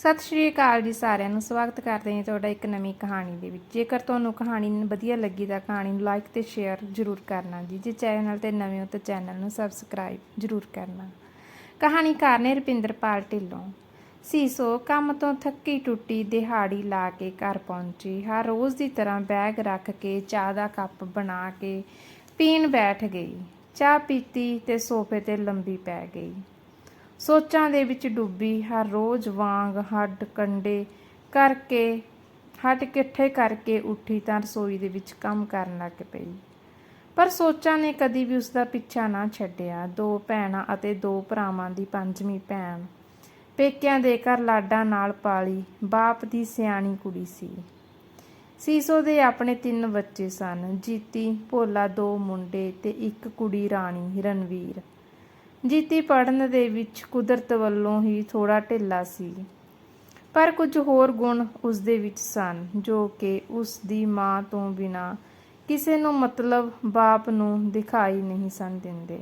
ਸਤਿ ਸ਼੍ਰੀ ਅਕਾਲ ਜੀ ਸਾਰਿਆਂ ਨੂੰ, ਸਵਾਗਤ ਕਰਦੇ ਹਾਂ ਤੁਹਾਡਾ ਇੱਕ ਨਵੀਂ ਕਹਾਣੀ ਦੇ ਵਿੱਚ। ਜੇਕਰ ਤੁਹਾਨੂੰ ਕਹਾਣੀ ਵਧੀਆ ਲੱਗੀ ਤਾਂ ਕਹਾਣੀ ਨੂੰ ਲਾਈਕ ਤੇ ਸ਼ੇਅਰ ਜ਼ਰੂਰ ਕਰਨਾ ਜੀ। ਜੇ ਚੈਨਲ ਤੇ ਨਵੇਂ ਹੋ ਤਾਂ ਚੈਨਲ ਨੂੰ ਸਬਸਕ੍ਰਾਈਬ ਜ਼ਰੂਰ ਕਰਨਾ। ਕਹਾਣੀਕਾਰ ਨੇ ਰੁਪਿੰਦਰਪਾਲ ਢਿੱਲੋਂ ਸੀਸੋ ਕੰਮ ਤੋਂ ਥੱਕੀ ਟੁੱਟੀ ਦਿਹਾੜੀ ਲਾ ਕੇ ਘਰ ਪਹੁੰਚੀ। ਹਰ ਰੋਜ਼ ਦੀ ਤਰ੍ਹਾਂ ਬੈਗ ਰੱਖ ਕੇ ਚਾਹ ਦਾ ਕੱਪ ਬਣਾ ਕੇ ਪੀਣ ਬੈਠ ਗਈ। ਚਾਹ ਪੀਤੀ ਤੇ ਸੋਫੇ ਤੇ ਲੰਬੀ ਪੈ ਗਈ। ਸੋਚਾਂ ਦੇ ਵਿੱਚ ਡੁੱਬੀ, ਹਰ ਰੋਜ਼ ਵਾਂਗ ਹੱਡ ਕੰਡੇ ਕਰਕੇ, ਹੱਡ ਇਕੱਠੇ ਕਰਕੇ ਉੱਠੀ ਤਾਂ ਰਸੋਈ ਦੇ ਵਿੱਚ ਕੰਮ ਕਰਨ ਲੱਗ ਪਈ। ਪਰ ਸੋਚਾਂ ਨੇ ਕਦੀ ਵੀ ਉਸ ਦਾ ਪਿੱਛਾ ਨਾ ਛੱਡਿਆ। ਦੋ ਭੈਣਾਂ ਅਤੇ ਦੋ ਭਰਾਵਾਂ ਦੀ ਪੰਜਵੀਂ ਭੈਣ ਪੇਕਿਆਂ ਦੇ ਘਰ ਲਾਡਾਂ ਨਾਲ ਪਾਲੀ, ਬਾਪ ਦੀ ਸਿਆਣੀ ਕੁੜੀ ਸੀ। ਸੀਸੋ ਦੇ ਆਪਣੇ ਤਿੰਨ ਬੱਚੇ ਸਨ, ਜੀਤੀ, ਭੋਲਾ ਦੋ ਮੁੰਡੇ ਤੇ ਇੱਕ ਕੁੜੀ ਰਾਣੀ ਰਣਵੀਰ। ਜੀਤੀ ਪੜਨ ਦੇ ਵਿੱਚ ਕੁਦਰਤ ਵੱਲੋਂ ਹੀ ਥੋੜਾ ਢਿੱਲਾ ਸੀ। ਪਰ ਕੁਝ ਹੋਰ ਗੁਣ ਉਸ ਦੇ ਵਿੱਚ ਸਨ, ਜੋ ਕਿ ਉਸ ਦੀ ਮਾਂ ਤੋਂ ਬਿਨਾ ਕਿਸੇ ਨੂੰ ਮਤਲਬ ਬਾਪ ਨੂੰ ਦਿਖਾਈ ਨਹੀਂ ਸਨ ਦਿੰਦੇ।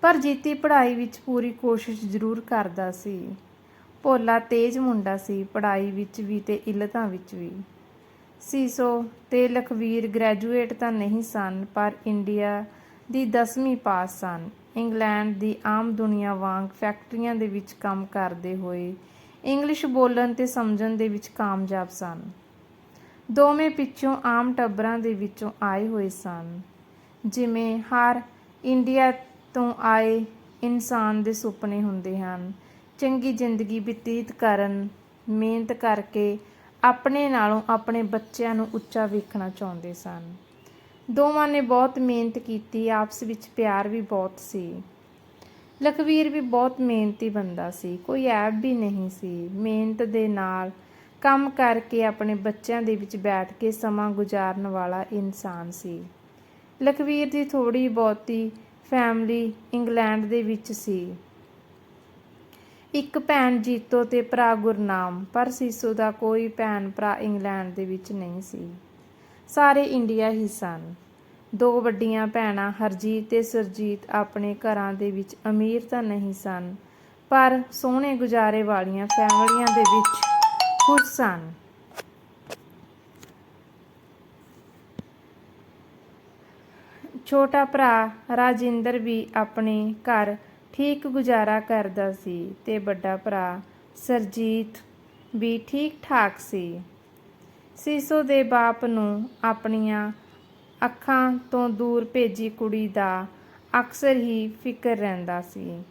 ਪਰ ਜੀਤੀ ਪੜ੍ਹਾਈ ਵਿੱਚ ਪੂਰੀ ਕੋਸ਼ਿਸ਼ ਜ਼ਰੂਰ ਕਰਦਾ ਸੀ। ਭੋਲਾ ਤੇਜ਼ ਮੁੰਡਾ ਸੀ, ਪੜ੍ਹਾਈ ਵਿੱਚ ਵੀ ਤੇ ਇਲਤਾਂ ਵਿੱਚ ਵੀ। ਸੀਸੋ ਤੇ ਲਖਵੀਰ ਗ੍ਰੈਜੂਏਟ ਤਾਂ ਨਹੀਂ ਸਨ, ਪਰ ਇੰਡੀਆ ਦੀ 10ਵੀਂ ਪਾਸ ਸਨ। ਇੰਗਲੈਂਡ ਦੀ ਆਮ ਦੁਨੀਆ ਵਾਂਗ ਫੈਕਟਰੀਆਂ ਦੇ ਵਿੱਚ ਕੰਮ ਕਰਦੇ ਹੋਏ ਇੰਗਲਿਸ਼ ਬੋਲਣ ਤੇ ਸਮਝਣ ਦੇ ਵਿੱਚ ਕਾਮਯਾਬ ਸਨ। ਦੋਵੇਂ ਪਿੱਛੋਂ ਆਮ ਟੱਬਰਾਂ ਦੇ ਵਿੱਚੋਂ ਆਏ ਹੋਏ ਸਨ। ਜਿਵੇਂ ਹਰ ਇੰਡੀਆ ਤੋਂ ਆਏ ਇਨਸਾਨ ਦੇ ਸੁਪਨੇ ਹੁੰਦੇ ਹਨ। ਚੰਗੀ ਜ਼ਿੰਦਗੀ ਬਤੀਤ ਕਰਨ, ਮਿਹਨਤ ਕਰਕੇ ਆਪਣੇ ਨਾਲੋਂ ਆਪਣੇ ਬੱਚਿਆਂ ਨੂੰ ਉੱਚਾ ਵੇਖਣਾ ਚਾਹੁੰਦੇ ਸਨ। ਦੋਵਾਂ ਨੇ ਬਹੁਤ ਮਿਹਨਤ ਕੀਤੀ, ਆਪਸ ਵਿੱਚ ਪਿਆਰ ਵੀ ਬਹੁਤ ਸੀ। ਲਖਵੀਰ ਵੀ ਬਹੁਤ ਮਿਹਨਤੀ ਬੰਦਾ ਸੀ, ਕੋਈ ਐਬ ਵੀ ਨਹੀਂ ਸੀ। ਮਿਹਨਤ ਦੇ ਨਾਲ ਕੰਮ ਕਰਕੇ ਆਪਣੇ ਬੱਚਿਆਂ ਦੇ ਵਿੱਚ ਬੈਠ ਕੇ ਸਮਾਂ ਗੁਜ਼ਾਰਨ ਵਾਲਾ ਇਨਸਾਨ ਸੀ। ਲਖਵੀਰ ਦੀ ਥੋੜੀ ਬਹੁਤੀ ਫੈਮਿਲੀ ਇੰਗਲੈਂਡ ਦੇ ਵਿੱਚ ਸੀ। ਇੱਕ ਭੈਣ ਜੀਤੋ ਤੇ ਭਰਾ ਗੁਰਨਾਮ, ਪਰ ਸੀਸੋ ਦਾ ਕੋਈ ਭੈਣ ਭਰਾ ਇੰਗਲੈਂਡ ਦੇ ਵਿੱਚ ਨਹੀਂ ਸੀ। ਸਾਰੇ ਇੰਡੀਆ ਹੀ ਸਨ। ਦੋ ਵੱਡੀਆਂ ਭੈਣਾਂ, ਹਰਜੀਤ ਤੇ ਸਰਜੀਤ, ਆਪਣੇ ਘਰਾਂ ਦੇ ਵਿੱਚ ਅਮੀਰ ਤਾਂ ਨਹੀਂ ਸਨ, ਪਰ ਸੋਹਣੇ ਗੁਜ਼ਾਰੇ ਵਾਲੀਆਂ ਫੈਮਲੀਆਂ ਦੇ ਵਿੱਚ ਖੁਸ਼ ਸਨ। ਛੋਟਾ ਭਰਾ ਰਾਜਿੰਦਰ ਵੀ ਆਪਣੇ ਘਰ ਠੀਕ ਗੁਜ਼ਾਰਾ ਕਰਦਾ ਸੀ ਤੇ ਵੱਡਾ ਭਰਾ ਸਰਜੀਤ ਵੀ ਠੀਕ ਠਾਕ ਸੀ। ਸੀਸੋ ਦੇ ਬਾਪ ਨੂੰ ਆਪਣੀਆਂ ਅੱਖਾਂ ਤੋਂ ਦੂਰ ਭੇਜੀ ਕੁੜੀ ਦਾ ਅਕਸਰ ਹੀ ਫਿਕਰ ਰਹਿੰਦਾ ਸੀ।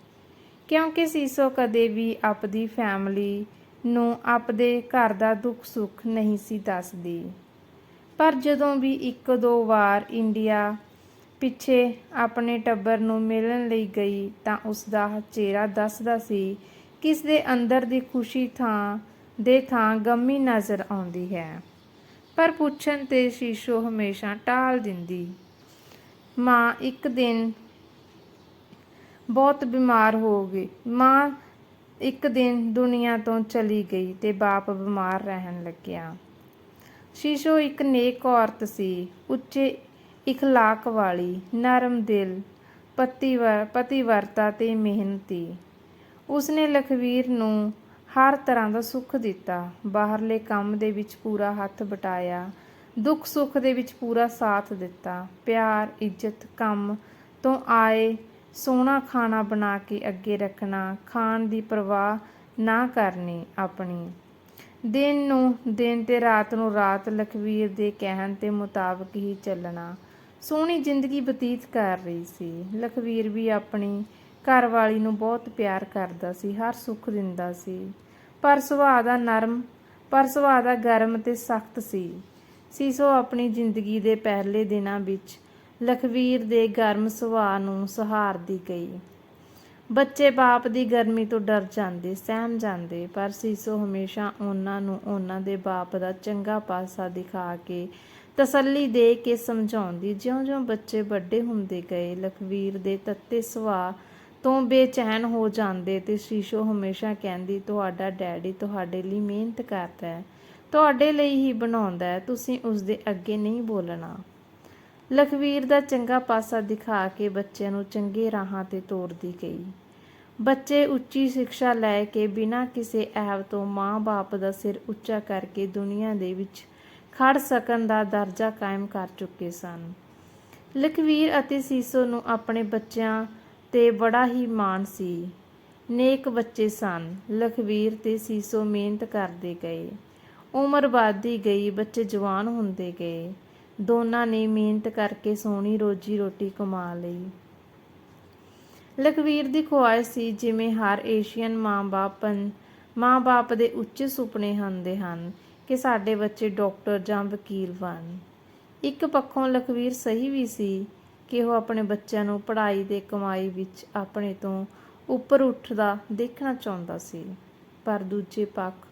ਕਿਉਂਕਿ ਸੀਸੋ ਕਦੇ ਵੀ ਆਪਦੀ ਫੈਮਲੀ ਨੂੰ ਆਪਦੇ ਘਰ ਦਾ ਦੁੱਖ ਸੁੱਖ ਨਹੀਂ ਸੀ ਦੱਸਦੀ। ਪਰ ਜਦੋਂ ਵੀ ਇੱਕ ਦੋ ਵਾਰ ਇੰਡੀਆ ਪਿੱਛੇ ਆਪਣੇ ਟੱਬਰ ਨੂੰ ਮਿਲਣ ਲਈ ਗਈ ਤਾਂ ਉਸ ਦਾ ਚਿਹਰਾ ਦੱਸਦਾ ਸੀ ਕਿ ਇਸ ਦੇ ਅੰਦਰ ਦੀ ਖੁਸ਼ੀ ਥਾਂ ਦੇ ਥਾਂ ਗਮੀ ਨਜ਼ਰ ਆਉਂਦੀ ਹੈ। ਪਰ ਪੁੱਛਣ ਤੇ ਸ਼ੀਸ਼ੋ ਹਮੇਸ਼ਾ ਟਾਲ ਦਿੰਦੀ, ਮਾਂ, ਇੱਕ ਦਿਨ ਬਹੁਤ ਬਿਮਾਰ ਹੋ ਗਈ। ਮਾਂ, ਇੱਕ ਦਿਨ ਦੁਨੀਆ ਤੋਂ ਚਲੀ ਗਈ ਤੇ ਬਾਪ ਬਿਮਾਰ ਰਹਿਣ ਲੱਗਿਆ। ਸ਼ੀਸ਼ੋ ਇੱਕ ਨੇਕ ਔਰਤ ਸੀ, ਉੱਚੇ ਇਖਲਾਕ ਵਾਲੀ, ਨਰਮ ਦਿਲ ਪਤੀਵਰ ਪਤੀਵਰਤਾ ਤੇ ਮਿਹਨਤੀ। ਉਸਨੇ ਲਖਵੀਰ ਨੂੰ ਹਰ ਤਰ੍ਹਾਂ ਦਾ ਸੁੱਖ ਦਿੱਤਾ। ਬਾਹਰਲੇ ਕੰਮ ਦੇ ਵਿੱਚ ਪੂਰਾ ਹੱਥ ਬਟਾਇਆ। ਦੁੱਖ ਸੁੱਖ ਦੇ ਵਿੱਚ ਪੂਰਾ ਸਾਥ ਦਿੱਤਾ। ਪਿਆਰ, ਇੱਜ਼ਤ, ਕੰਮ ਤੋਂ ਆਏ ਸੋਹਣਾ ਖਾਣਾ ਬਣਾ ਕੇ ਅੱਗੇ ਰੱਖਣਾ, ਖਾਣ ਦੀ ਪਰਵਾਹ ਨਾ ਕਰਨੀ ਆਪਣੀ। ਦਿਨ ਨੂੰ ਦਿਨ ਤੇ ਰਾਤ ਨੂੰ ਰਾਤ ਲਖਵੀਰ ਦੇ ਕਹਿਣ ਤੇ ਮੁਤਾਬਕ ਹੀ ਚੱਲਣਾ। ਸੋਹਣੀ ਜ਼ਿੰਦਗੀ ਬਤੀਤ ਕਰ ਰਹੀ ਸੀ। ਲਖਵੀਰ ਵੀ ਆਪਣੀ ਘਰ ਵਾਲੀ ਨੂੰ ਬਹੁਤ ਪਿਆਰ ਕਰਦਾ ਸੀ, ਹਰ ਸੁੱਖ ਦਿੰਦਾ ਸੀ। ਪਰ ਸੁਭਾਅ ਦਾ ਨਰਮ, ਪਰ ਸੁਭਾਅ ਦਾ ਗਰਮ ਤੇ ਸਖਤ ਸੀ। ਸੀਸੋ ਆਪਣੀ ਜ਼ਿੰਦਗੀ ਦੇ ਪਹਿਲੇ ਦਿਨਾਂ ਵਿੱਚ ਲਖਵੀਰ ਦੇ ਗਰਮ ਸੁਭਾਅ ਨੂੰ ਸਹਾਰਦੀ ਗਈ। ਬੱਚੇ ਬਾਪ ਦੀ ਗਰਮੀ ਤੋਂ ਡਰ ਜਾਂਦੇ, ਸਹਿਮ ਜਾਂਦੇ, ਪਰ ਸੀਸੋ ਹਮੇਸ਼ਾ ਉਹਨਾਂ ਨੂੰ ਉਹਨਾਂ ਦੇ ਬਾਪ ਦਾ ਚੰਗਾ ਪਾਸਾ ਦਿਖਾ ਕੇ ਤਸੱਲੀ ਦੇ ਕੇ ਸਮਝਾਉਂਦੀ। ਜਿਉਂ-ਜਿਉਂ ਬੱਚੇ ਵੱਡੇ ਹੁੰਦੇ ਗਏ, ਲਖਵੀਰ ਦੇ ਤੱਤੇ ਸੁਭਾਅ ਤੋਂ ਬੇਚੈਨ ਹੋ ਜਾਂਦੇ ਤੇ ਸ਼ੀਸ਼ੋ ਹਮੇਸ਼ਾ ਕਹਿੰਦੀ, ਤੁਹਾਡਾ ਡੈਡੀ ਤੁਹਾਡੇ ਲਈ ਮਿਹਨਤ ਕਰਦਾ ਹੈ, ਤੁਹਾਡੇ ਲਈ ਹੀ ਬਣਾਉਂਦਾ ਹੈ, ਤੁਸੀਂ ਉਸ ਦੇ ਅੱਗੇ ਨਹੀਂ ਬੋਲਣਾ ਲਖਵੀਰ ਦਾ ਚੰਗਾ ਪਾਸਾ ਦਿਖਾ ਕੇ ਬੱਚਿਆਂ ਨੂੰ ਚੰਗੇ ਰਾਹਾਂ ਤੇ ਤੋਰਦੀ ਗਈ। ਬੱਚੇ ਉੱਚੀ ਸਿੱਖਿਆ ਲੈ ਕੇ ਬਿਨਾਂ ਕਿਸੇ ਐਬ ਤੋਂ ਮਾਂ-ਬਾਪ ਦਾ ਸਿਰ ਉੱਚਾ ਕਰਕੇ ਦੁਨੀਆ ਦੇ ਵਿੱਚ ਖੜ ਸਕਣ ਦਾ ਦਰਜਾ ਕਾਇਮ ਕਰ ਚੁੱਕੇ ਸਨ। ਲਖਵੀਰ ਅਤੇ ਸੀਸੋ ਨੂੰ ਆਪਣੇ ਬੱਚਿਆਂ ਤੇ ਬੜਾ ਹੀ ਮਾਣ ਸੀ। ਨੇਕ ਬੱਚੇ ਸਨ। ਲਖਵੀਰ ਤੇ ਸੀਸੋ ਮਿਹਨਤ ਕਰਦੇ ਗਏ। ਉਮਰ ਵੱਧਦੀ ਗਈ, ਬੱਚੇ ਜਵਾਨ ਹੁੰਦੇ ਗਏ। ਦੋਨਾਂ ਨੇ ਮਿਹਨਤ ਕਰਕੇ ਸੋਹਣੀ ਰੋਜੀ ਰੋਟੀ ਕਮਾ ਲਈ। ਲਖਵੀਰ ਦੀ ਖੁਆਇਸ਼ ਸੀ ਜਿਵੇਂ ਹਰ ਏਸ਼ੀਅਨ ਮਾਂ-ਬਾਪ ਮਾਂ-ਬਾਪ ਦੇ ਉੱਚੇ ਸੁਪਨੇ ਹੁੰਦੇ ਹਨ ਕਿ ਸਾਡੇ ਬੱਚੇ ਡਾਕਟਰ ਜਾਂ ਵਕੀਲ ਬਣ। ਇੱਕ ਪੱਖੋਂ ਲਖਵੀਰ ਸਹੀ ਵੀ ਸੀ। ਕਿ ਉਹ ਆਪਣੇ ਬੱਚਿਆਂ ਨੂੰ ਪੜ੍ਹਾਈ ਤੇ ਕਮਾਈ ਵਿੱਚ ਆਪਣੇ ਤੋਂ ਉੱਪਰ ਉੱਠਦਾ ਦੇਖਣਾ ਚਾਹੁੰਦਾ ਸੀ। ਪਰ ਦੂਜੇ ਪੱਖ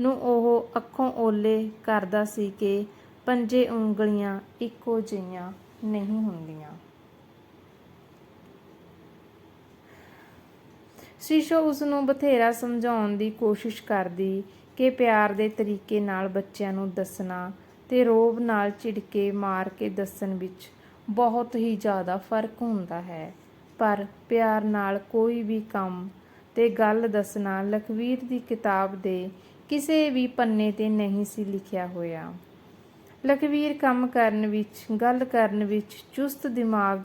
ਨੂੰ ਉਹ ਅੱਖੋਂ ਓਲੇ ਕਰਦਾ ਸੀ ਕਿ ਪੰਜੇ ਉਂਗਲੀਆਂ ਇੱਕੋ ਜਿਹੀਆਂ ਨਹੀਂ ਹੁੰਦੀਆਂ। ਸ਼ੀਸ਼ੋ ਉਸ ਨੂੰ ਬਥੇਰਾ ਸਮਝਾਉਣ ਦੀ ਕੋਸ਼ਿਸ਼ ਕਰਦੀ ਕਿ ਪਿਆਰ ਦੇ ਤਰੀਕੇ ਨਾਲ ਬੱਚਿਆਂ ਨੂੰ ਦੱਸਣਾ ਤੇ ਰੋਬ ਨਾਲ ਝਿੜਕੇ ਮਾਰ ਕੇ ਦੱਸਣ ਵਿੱਚ ਬਹੁਤ ਹੀ ਜ਼ਿਆਦਾ ਫ਼ਰਕ ਹੁੰਦਾ ਹੈ। ਪਰ ਪਿਆਰ ਨਾਲ ਕੋਈ ਵੀ ਕੰਮ ਤੇ ਗੱਲ ਦੱਸਣਾ ਲਖਵੀਰ ਦੀ ਕਿਤਾਬ ਦੇ ਕਿਸੇ ਵੀ ਪੰਨੇ ਤੇ ਨਹੀਂ ਸੀ ਲਿਖਿਆ ਹੋਇਆ। ਲਖਵੀਰ ਕੰਮ ਕਰਨ ਵਿੱਚ, ਗੱਲ ਕਰਨ ਵਿੱਚ ਚੁਸਤ ਦਿਮਾਗ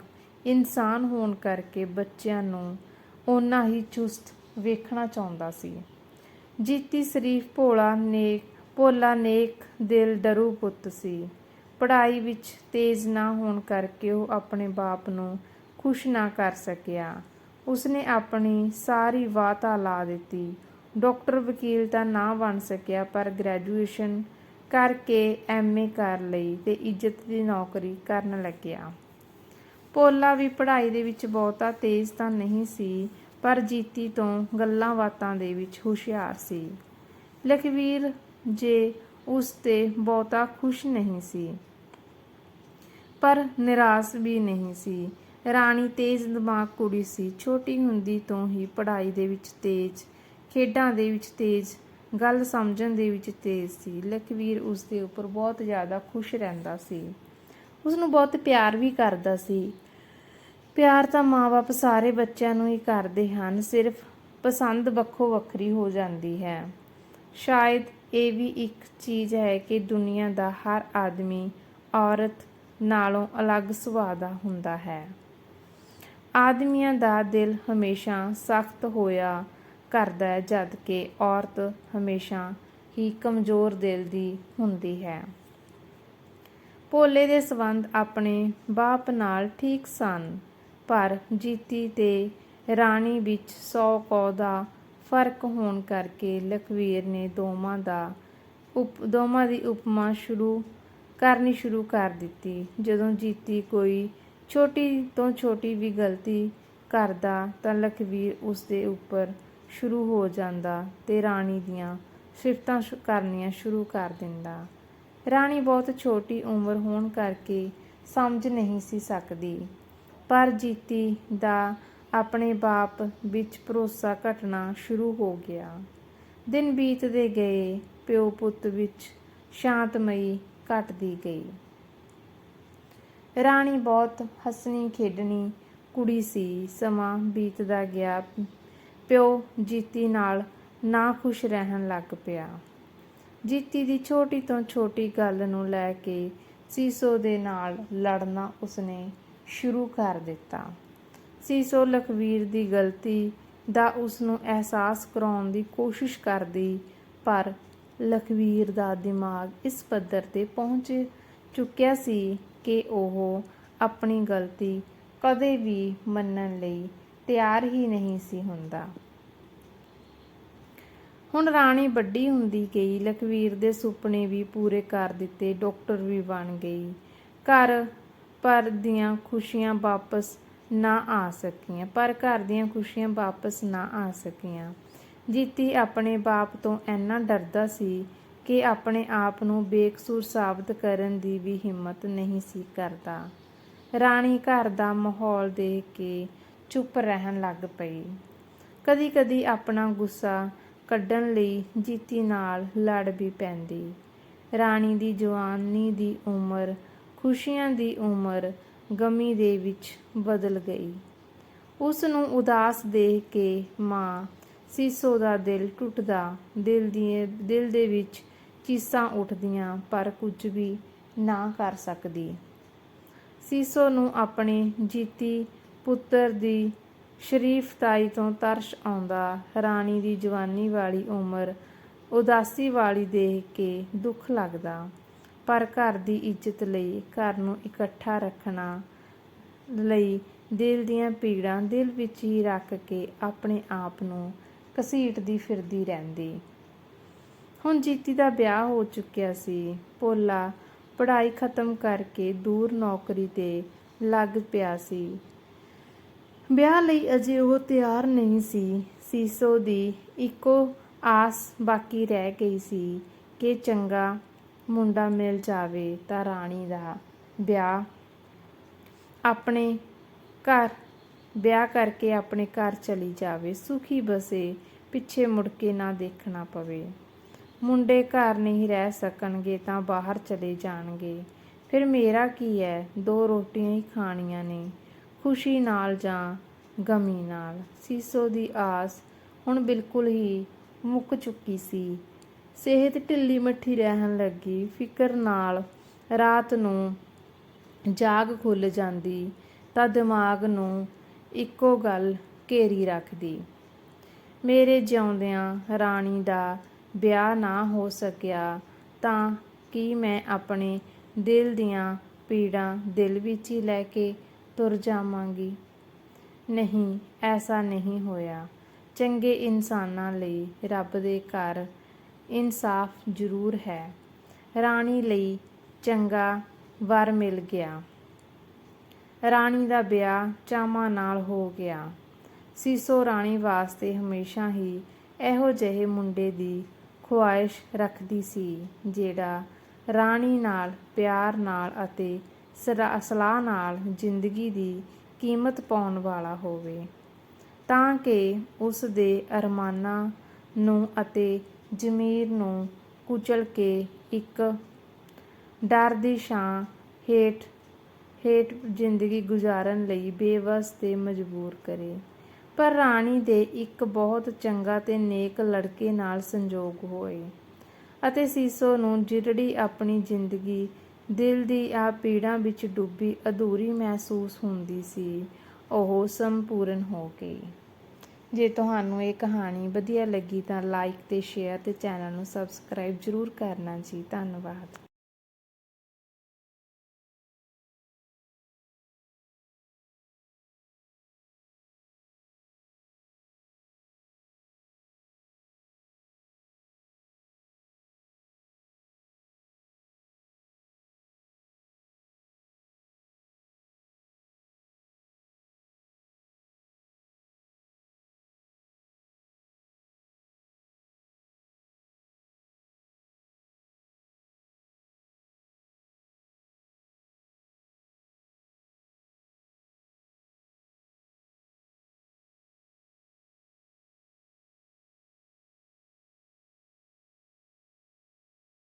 ਇਨਸਾਨ ਹੋਣ ਕਰਕੇ ਬੱਚਿਆਂ ਨੂੰ ਓਨਾ ਹੀ ਚੁਸਤ ਵੇਖਣਾ ਚਾਹੁੰਦਾ ਸੀ। ਜੀਤੀ ਸ਼ਰੀਫ ਭੋਲਾ ਨੇਕ ਭੋਲਾ ਨੇਕ ਦਿਲ ਡਰੂ ਪੁੱਤ ਸੀ। ਪੜ੍ਹਾਈ ਵਿੱਚ ਤੇਜ਼ ਨਾ ਹੋਣ ਕਰਕੇ ਉਹ ਆਪਣੇ ਬਾਪ ਨੂੰ ਖੁਸ਼ ਨਾ ਕਰ ਸਕਿਆ। ਉਸਨੇ ਆਪਣੀ ਸਾਰੀ ਵਾਤਾ ਲਾ ਦਿੱਤੀ। ਡਾਕਟਰ ਵਕੀਲ ਤਾਂ ਨਾ ਬਣ ਸਕਿਆ, ਪਰ ਗ੍ਰੈਜੂਏਸ਼ਨ ਕਰਕੇ ਐਮਏ ਕਰ ਲਈ ਤੇ ਇੱਜ਼ਤ ਦੀ ਨੌਕਰੀ ਕਰਨ ਲੱਗਿਆ। ਪੋਲਾ ਵੀ ਪੜ੍ਹਾਈ ਦੇ ਵਿੱਚ ਬਹੁਤਾ ਤੇਜ਼ ਤਾਂ ਨਹੀਂ ਸੀ, ਪਰ ਜੀਤੀ ਤੋਂ ਗੱਲਾਂ ਬਾਤਾਂ ਦੇ ਵਿੱਚ ਹੁਸ਼ਿਆਰ ਸੀ। ਲਖਵੀਰ ਜੇ ਉਸ ਤੇ ਬਹੁਤਾ ਖੁਸ਼ ਨਹੀਂ ਸੀ। ਪਰ ਨਿਰਾਸ਼ ਵੀ ਨਹੀਂ ਸੀ। ਰਾਣੀ ਤੇਜ਼ ਦਿਮਾਗ ਕੁੜੀ ਸੀ। ਛੋਟੀ ਹੁੰਦੀ ਤੋਂ ਹੀ ਪੜ੍ਹਾਈ ਦੇ ਵਿੱਚ ਤੇਜ਼, ਖੇਡਾਂ ਦੇ ਵਿੱਚ ਤੇਜ਼, ਗੱਲ ਸਮਝਣ ਦੇ ਵਿੱਚ ਤੇਜ਼ ਸੀ। ਲਖਵੀਰ ਉਸ ਦੇ ਉੱਪਰ ਬਹੁਤ ਜ਼ਿਆਦਾ ਖੁਸ਼ ਰਹਿੰਦਾ ਸੀ। ਉਸ ਨੂੰ ਬਹੁਤ ਪਿਆਰ ਵੀ ਕਰਦਾ ਸੀ। ਪਿਆਰ ਤਾਂ ਮਾਪੇ ਸਾਰੇ ਬੱਚਿਆਂ ਨੂੰ ਹੀ ਕਰਦੇ ਹਨ, ਸਿਰਫ ਪਸੰਦ ਵੱਖੋ ਵੱਖਰੀ ਹੋ ਜਾਂਦੀ ਹੈ। ਸ਼ਾਇਦ ਇਹ ਵੀ ਇੱਕ ਚੀਜ਼ ਹੈ ਕਿ ਦੁਨੀਆ ਦਾ ਹਰ ਆਦਮੀ ਔਰਤ ਨਾਲੋਂ ਅਲੱਗ ਸੁਭਾਅ ਦਾ ਹੁੰਦਾ ਹੈ। ਆਦਮੀਆਂ ਦਾ ਦਿਲ ਹਮੇਸ਼ਾ ਸਖਤ ਹੋਇਆ ਕਰਦਾ ਹੈ, ਜਦ ਕਿ ਔਰਤ ਹਮੇਸ਼ਾ ਹੀ ਕਮਜ਼ੋਰ ਦਿਲ ਦੀ ਹੁੰਦੀ ਹੈ। ਭੋਲੇ ਦੇ ਸਬੰਧ ਆਪਣੇ ਬਾਪ ਨਾਲ ਠੀਕ ਸਨ, ਪਰ ਜੀਤੀ ਤੇ ਰਾਣੀ ਵਿੱਚ 100 ਕੋ ਦਾ ਫ਼ਰਕ ਹੋਣ ਕਰਕੇ ਲਖਵੀਰ ਨੇ ਦੋਵਾਂ ਦਾ ਉਪ, ਦੋਵਾਂ ਦੀ ਉਪਮਾ ਸ਼ੁਰੂ ਕਰਨੀ ਸ਼ੁਰੂ ਕਰ ਦਿੱਤੀ। ਜਦੋਂ ਜੀਤੀ ਕੋਈ ਛੋਟੀ ਤੋਂ ਛੋਟੀ ਵੀ ਗਲਤੀ ਕਰਦਾ ਤਾਂ ਲਖਵੀਰ ਉਸ ਦੇ ਉੱਪਰ ਸ਼ੁਰੂ ਹੋ ਜਾਂਦਾ ਤੇ ਰਾਣੀ ਦੀਆਂ ਸਿਫਤਾਂ ਸ਼ੁ- ਕਰਨੀਆਂ ਸ਼ੁਰੂ ਕਰ ਦਿੰਦਾ। ਰਾਣੀ ਬਹੁਤ ਛੋਟੀ ਉਮਰ ਹੋਣ ਕਰਕੇ ਸਮਝ ਨਹੀਂ ਸੀ ਸਕਦੀ। ਪਰ ਜੀਤੀ ਦਾ ਆਪਣੇ ਬਾਪ ਵਿੱਚ ਭਰੋਸਾ ਘਟਣਾ ਸ਼ੁਰੂ ਹੋ ਗਿਆ। ਦਿਨ ਬੀਤਦੇ ਗਏ, ਪਿਓ ਪੁੱਤ ਵਿੱਚ ਸ਼ਾਂਤਮਈ ਘਟਦੀ ਗਈ। ਰਾਣੀ ਬਹੁਤ ਹਸਣੀ, ਖੇਡਣੀ ਕੁੜੀ ਸੀ, ਸਮਾਂ ਬੀਤਦਾ ਗਿਆ। ਪਿਓ ਜੀਤੀ ਨਾਲ ਨਾ ਖੁਸ਼ ਰਹਿਣ ਲੱਗ ਪਿਆ। ਜੀਤੀ ਦੀ ਛੋਟੀ ਤੋਂ ਛੋਟੀ ਗੱਲ ਨੂੰ ਲੈ ਕੇ ਸੀਸੋ ਦੇ ਨਾਲ ਲੜਨਾ ਉਸਨੇ ਸ਼ੁਰੂ ਕਰ ਦਿੱਤਾ। ਸੀਸੋ ਲਖਵੀਰ ਦੀ ਗਲਤੀ ਦਾ ਉਸ ਨੂੰ ਅਹਿਸਾਸ ਕਰਾਉਣ ਦੀ ਕੋਸ਼ਿਸ਼ ਕਰਦੀ, ਪਰ ਲਖਵੀਰ ਦਾ ਦਿਮਾਗ ਇਸ ਪੱਧਰ ਤੇ ਪਹੁੰਚ ਚੁੱਕਿਆ ਸੀ ਕਿ ਉਹ ਆਪਣੀ ਗਲਤੀ ਕਦੇ ਵੀ ਮੰਨਣ ਲਈ ਤਿਆਰ ਹੀ ਨਹੀਂ ਸੀ ਹੁੰਦਾ। ਹੁਣ ਰਾਣੀ ਵੱਡੀ ਹੁੰਦੀ ਗਈ, ਲਖਵੀਰ ਦੇ ਸੁਪਨੇ ਵੀ ਪੂਰੇ ਕਰ ਦਿੱਤੇ, ਡਾਕਟਰ ਵੀ ਬਣ ਗਈ। ਘਰ ਪਰ ਦੀਆਂ ਖੁਸ਼ੀਆਂ ਵਾਪਸ ਨਾ ਆ ਸਕੀਆਂ, ਪਰ ਘਰ ਦੀਆਂ ਖੁਸ਼ੀਆਂ ਵਾਪਸ ਨਾ ਆ ਸਕੀਆਂ। ਜੀਤੀ ਆਪਣੇ ਬਾਪ ਤੋਂ ਇੰਨਾ ਡਰਦਾ ਸੀ ਕਿ ਆਪਣੇ ਆਪ ਨੂੰ ਬੇਕਸੂਰ ਸਾਬਤ ਕਰਨ ਦੀ ਵੀ ਹਿੰਮਤ ਨਹੀਂ ਸੀ ਕਰਦਾ। ਰਾਣੀ ਘਰ ਦਾ ਮਾਹੌਲ ਦੇਖ ਕੇ ਚੁੱਪ ਰਹਿਣ ਲੱਗ ਪਈ। ਕਦੀ-ਕਦੀ ਆਪਣਾ ਗੁੱਸਾ ਕੱਢਣ ਲਈ ਜੀਤੀ ਨਾਲ ਲੜ ਵੀ ਪੈਂਦੀ। ਰਾਣੀ ਦੀ ਜਵਾਨੀ ਦੀ ਉਮਰ, ਖੁਸ਼ੀਆਂ ਦੀ ਉਮਰ, ਗਮੀ ਦੇ ਵਿੱਚ ਬਦਲ ਗਈ। ਉਸ ਨੂੰ ਉਦਾਸ ਦੇਖ ਕੇ ਮਾਂ ਸੀਸੋ ਦਾ ਦਿਲ ਟੁੱਟਦਾ, ਦਿਲ ਦੀ ਦਿਲ ਦੇ ਵਿੱਚ ਚੀਸਾਂ ਉੱਠਦੀਆਂ, ਪਰ ਕੁਝ ਵੀ ਨਾ ਕਰ ਸਕਦੀ। ਸੀਸੋ ਨੂੰ ਆਪਣੇ ਜੀਤੀ ਪੁੱਤਰ ਦੀ ਸ਼ਰੀਫਤਾਈ ਤੋਂ ਤਰਸ ਆਉਂਦਾ। ਰਾਣੀ ਦੀ ਜਵਾਨੀ ਵਾਲੀ ਉਮਰ ਉਦਾਸੀ ਵਾਲੀ ਦੇਖ ਕੇ ਦੁੱਖ ਲੱਗਦਾ। ਪਰ ਘਰ ਦੀ ਇੱਜ਼ਤ ਲਈ ਘਰ ਨੂੰ ਇਕੱਠਾ ਰੱਖਣਾ ਲਈ ਦਿਲ ਦੀਆਂ ਪੀੜਾਂ ਦਿਲ ਵਿੱਚ ਹੀ ਰੱਖ ਕੇ ਆਪਣੇ ਆਪ ਨੂੰ ਘਸੀਟਦੀ ਫਿਰਦੀ ਰਹਿੰਦੀ। ਹੁਣ ਜੀਤੀ ਦਾ ਵਿਆਹ ਹੋ ਚੁੱਕਿਆ ਸੀ। ਭੋਲਾ ਪੜ੍ਹਾਈ ਖਤਮ ਕਰਕੇ ਦੂਰ ਨੌਕਰੀ ਤੇ ਲੱਗ ਪਿਆ ਸੀ। ਵਿਆਹ ਲਈ ਅਜੇ ਉਹ ਤਿਆਰ ਨਹੀਂ ਸੀ। ਸੀਸੋ ਦੀ ਇੱਕੋ ਆਸ ਬਾਕੀ ਰਹਿ ਗਈ ਸੀ ਕਿ ਚੰਗਾ ਮੁੰਡਾ ਮਿਲ ਜਾਵੇ ਤਾਂ ਰਾਣੀ ਦਾ ਵਿਆਹ ਆਪਣੇ ਘਰ ਵਿਆਹ ਕਰਕੇ ਆਪਣੇ ਘਰ ਚਲੀ ਜਾਵੇ, ਸੁਖੀ ਬਸੇ, ਪਿੱਛੇ ਮੁੜ ਕੇ ਨਾ ਦੇਖਣਾ ਪਵੇ। ਮੁੰਡੇ ਘਰ ਨਹੀਂ ਰਹਿ ਸਕਣਗੇ ਤਾਂ ਬਾਹਰ ਚਲੇ ਜਾਣਗੇ। ਫਿਰ ਮੇਰਾ ਕੀ ਹੈ ਦੋ ਰੋਟੀਆਂ ਹੀ ਖਾਣੀਆਂ ਨੇ। ਖੁਸ਼ੀ ਨਾਲ ਜਾਂ ਗਮੀ ਨਾਲ। ਸੀਸੋ ਦੀ ਆਸ ਹੁਣ ਬਿਲਕੁਲ ਹੀ ਮੁੱਕ ਚੁੱਕੀ ਸੀ। ਸਿਹਤ ਢਿੱਲੀ ਮੱਠੀ ਰਹਿਣ ਲੱਗੀ। ਫਿਕਰ ਨਾਲ ਰਾਤ ਨੂੰ ਜਾਗ ਖੁੱਲ ਜਾਂਦੀ। ਤਾਂ ਦਿਮਾਗ ਨੂੰ ਇੱਕੋ ਗੱਲ ਘੇਰੀ ਰੱਖਦੀ। ਮੇਰੇ ਜਿਉਂਦਿਆਂ ਰਾਣੀ ਦਾ ਵਿਆਹ ਨਾ ਹੋ ਸਕਿਆ ਤਾਂ ਕੀ ਮੈਂ ਆਪਣੇ ਦਿਲ ਦੀਆਂ ਪੀੜਾਂ ਦਿਲ ਵਿੱਚ ਹੀ ਲੈ ਕੇ ਤੁਰ ਜਾਵਾਂਗੀ? ਨਹੀਂ, ਐਸਾ ਨਹੀਂ ਹੋਇਆ। ਚੰਗੇ ਇਨਸਾਨਾਂ ਲਈ ਰੱਬ ਦੇ ਘਰ ਇਨਸਾਫ ਜ਼ਰੂਰ ਹੈ। ਰਾਣੀ ਲਈ ਚੰਗਾ ਵਰ ਮਿਲ ਗਿਆ। ਰਾਣੀ ਦਾ ਵਿਆਹ ਚਾਵਾਂ ਨਾਲ ਹੋ ਗਿਆ। ਸੀਸੋ ਰਾਣੀ ਵਾਸਤੇ ਹਮੇਸ਼ਾ ਹੀ ਇਹੋ ਜਿਹੇ ਮੁੰਡੇ ਦੀ ਖੁਆਇਸ਼ ਰੱਖਦੀ ਸੀ, ਜਿਹੜਾ ਰਾਣੀ ਨਾਲ, ਪਿਆਰ ਨਾਲ ਅਤੇ ਸਰਾ- ਸਲਾਹ ਨਾਲ ਜ਼ਿੰਦਗੀ ਦੀ ਕੀਮਤ ਪਾਉਣ ਵਾਲਾ ਹੋਵੇ। ਤਾਂ ਕਿ ਉਸ ਦੇ ਅਰਮਾਨਾਂ ਨੂੰ ਅਤੇ ਜ਼ਮੀਰ ਨੂੰ ਕੁਚਲ ਕੇ ਇੱਕ ਡਰ ਦੀ ਛਾਂ ਹੇਠ ਹੇਠ ਜ਼ਿੰਦਗੀ ਗੁਜ਼ਾਰਨ ਲਈ ਬੇਵਸ ਤੇ ਮਜਬੂਰ ਕਰੇ। ਪਰ ਰਾਣੀ ਦੇ ਇੱਕ ਬਹੁਤ ਚੰਗਾ ਤੇ ਨੇਕ ਲੜਕੇ ਨਾਲ ਸੰਜੋਗ ਹੋਏ ਅਤੇ ਸੀਸੋ ਨੂੰ ਜਿਹੜੀ ਆਪਣੀ ਜ਼ਿੰਦਗੀ, ਦਿਲ ਦੀ ਆ ਪੀੜਾਂ ਵਿੱਚ ਡੁੱਬੀ ਅਧੂਰੀ ਮਹਿਸੂਸ ਹੁੰਦੀ ਸੀ, ਉਹ ਸੰਪੂਰਨ ਹੋ ਗਈ। ਜੇ ਤੁਹਾਨੂੰ ਇਹ ਕਹਾਣੀ ਵਧੀਆ ਲੱਗੀ ਤਾਂ ਲਾਈਕ ਤੇ ਸ਼ੇਅਰ ਤੇ ਚੈਨਲ ਨੂੰ ਸਬਸਕ੍ਰਾਈਬ ਜ਼ਰੂਰ ਕਰਨਾ ਜੀ। ਧੰਨਵਾਦ।